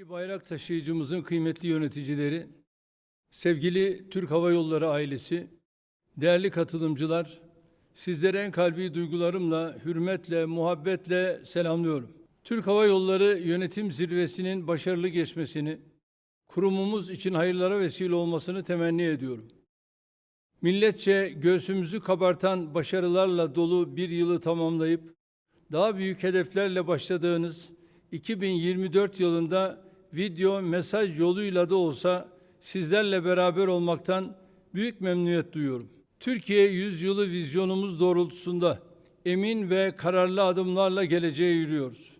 Milli bayrak taşıyıcımızın kıymetli yöneticileri, sevgili Türk Hava Yolları ailesi, değerli katılımcılar, sizlere en kalbi duygularımla, hürmetle, muhabbetle selamlıyorum. Türk Hava Yolları yönetim zirvesinin başarılı geçmesini, kurumumuz için hayırlara vesile olmasını temenni ediyorum. Milletçe göğsümüzü kabartan başarılarla dolu bir yılı tamamlayıp daha büyük hedeflerle başladığınız 2024 yılında video mesaj yoluyla da olsa sizlerle beraber olmaktan büyük memnuniyet duyuyorum. Türkiye yüzyılı vizyonumuz doğrultusunda emin ve kararlı adımlarla geleceğe yürüyoruz.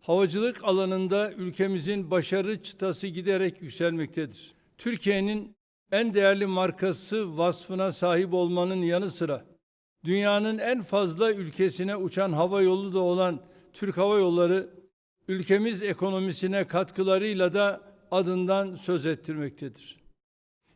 Havacılık alanında ülkemizin başarı çıtası giderek yükselmektedir. Türkiye'nin en değerli markası vasfına sahip olmanın yanı sıra dünyanın en fazla ülkesine uçan hava yolu da olan Türk Hava Yolları ülkemiz ekonomisine katkılarıyla da adından söz ettirmektedir.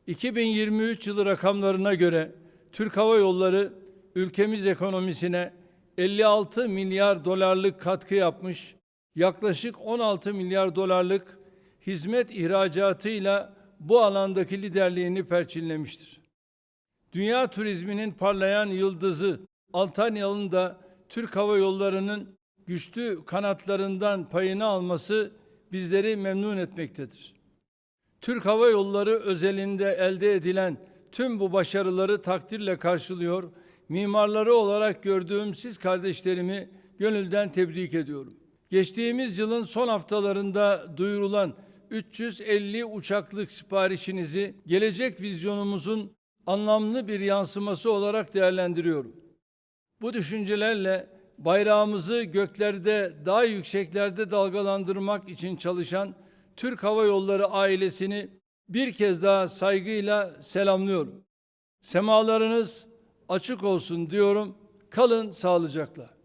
2023 yılı rakamlarına göre Türk Hava Yolları ülkemiz ekonomisine 56 milyar dolarlık katkı yapmış, yaklaşık 16 milyar dolarlık hizmet ihracatıyla bu alandaki liderliğini perçinlemiştir. Dünya turizminin parlayan yıldızı Antalyalı'nın da Türk Hava Yolları'nın güçlü kanatlarından payını alması bizleri memnun etmektedir. Türk Hava Yolları özelinde elde edilen tüm bu başarıları takdirle karşılıyor, mimarları olarak gördüğüm siz kardeşlerimi gönülden tebrik ediyorum. Geçtiğimiz yılın son haftalarında duyurulan 350 uçaklık siparişinizi gelecek vizyonumuzun anlamlı bir yansıması olarak değerlendiriyorum. Bu düşüncelerle bayrağımızı göklerde daha yükseklerde dalgalandırmak için çalışan Türk Hava Yolları ailesini bir kez daha saygıyla selamlıyorum. Semalarınız açık olsun diyorum. Kalın sağlıcakla.